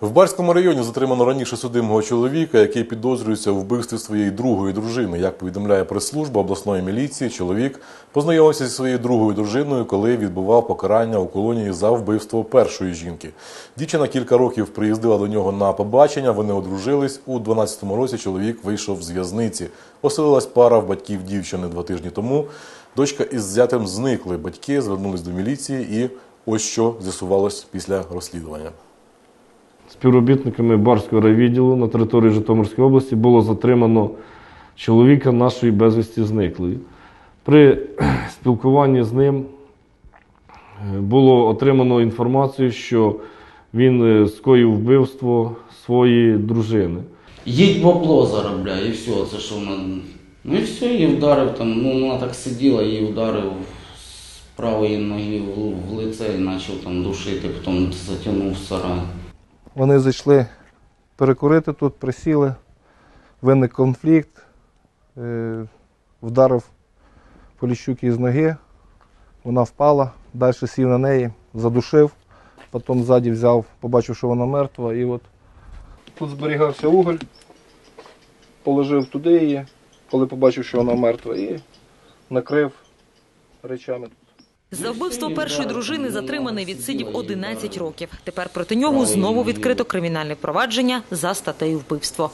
В Барському районі затримано раніше судимого чоловіка, який підозрюється у вбивстві своєї другої дружини. Як повідомляє прес-служба обласної міліції, чоловік познайомився зі своєю другою дружиною, коли відбував покарання у колонії за вбивство першої жінки. Дівчина кілька років приїздила до нього на побачення. Вони одружились. У 12-му році чоловік вийшов з в'язниці. Оселилась пара в батьків дівчини два тижні тому. Дочка із зятем зникли. Батьки звернулись до міліції, і ось що з'ясувалось після розслідування. Співробітниками Барського райвідділу на території Житомирської області було затримано чоловіка нашої безвісті зниклої. При спілкуванні з ним е, було отримано інформацію, що він е, скоїв вбивство своєї дружини. Їдь бабло заробляй, і все, це що вона. Ну і все, її вдарив там, ну вона так сиділа, її вдарив з правої ноги в лице і почав там душити, потім затягнув в сарай. Вони зайшли перекурити тут, присіли, виник конфлікт, е, вдарив Поліщук із ноги, вона впала, далі сів на неї, задушив, потім ззаді взяв, побачив, що вона мертва, і от тут зберігався уголь, положив туди її, коли побачив, що вона мертва, і накрив речами. За вбивство першої дружини затриманий відсидів 11 років. Тепер проти нього знову відкрито кримінальне провадження за статтею вбивство.